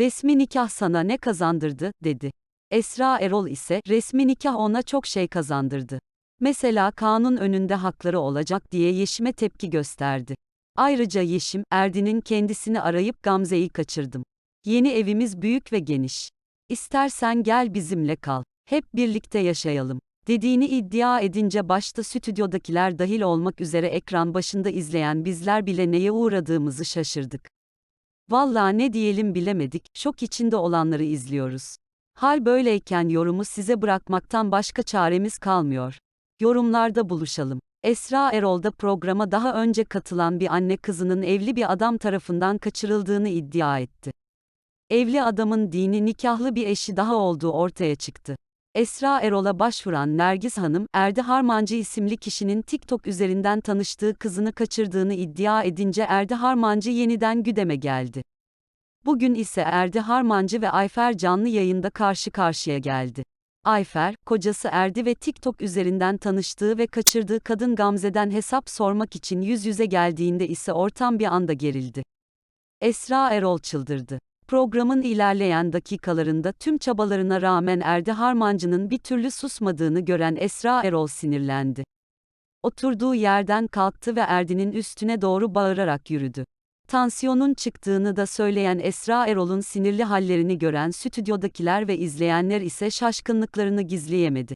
Resmi nikah sana ne kazandırdı, dedi. Esra Erol ise, resmi nikah ona çok şey kazandırdı. Mesela kanun önünde hakları olacak diye Yeşim'e tepki gösterdi. Ayrıca Yeşim, Erdin'in kendisini arayıp Gamze'yi kaçırdım. Yeni evimiz büyük ve geniş. İstersen gel bizimle kal. Hep birlikte yaşayalım. Dediğini iddia edince başta stüdyodakiler dahil olmak üzere ekran başında izleyen bizler bile neye uğradığımızı şaşırdık. Vallahi ne diyelim bilemedik, şok içinde olanları izliyoruz. Hal böyleyken yorumu size bırakmaktan başka çaremiz kalmıyor. Yorumlarda buluşalım. Esra Erol da programa daha önce katılan bir anne kızının evli bir adam tarafından kaçırıldığını iddia etti. Evli adamın dini nikahlı bir eşi daha olduğu ortaya çıktı. Esra Erol'a başvuran Nergis Hanım, Erdi Harmancı isimli kişinin TikTok üzerinden tanıştığı kızını kaçırdığını iddia edince Erdi Harmancı yeniden güdeme geldi. Bugün ise Erdi Harmancı ve Ayfer canlı yayında karşı karşıya geldi. Ayfer, kocası Erdi ve TikTok üzerinden tanıştığı ve kaçırdığı kadın Gamze'den hesap sormak için yüz yüze geldiğinde ise ortam bir anda gerildi. Esra Erol çıldırdı. Programın ilerleyen dakikalarında tüm çabalarına rağmen Erdi Harmancı'nın bir türlü susmadığını gören Esra Erol sinirlendi. Oturduğu yerden kalktı ve Erdi'nin üstüne doğru bağırarak yürüdü. Tansiyonun çıktığını da söyleyen Esra Erol'un sinirli hallerini gören stüdyodakiler ve izleyenler ise şaşkınlıklarını gizleyemedi.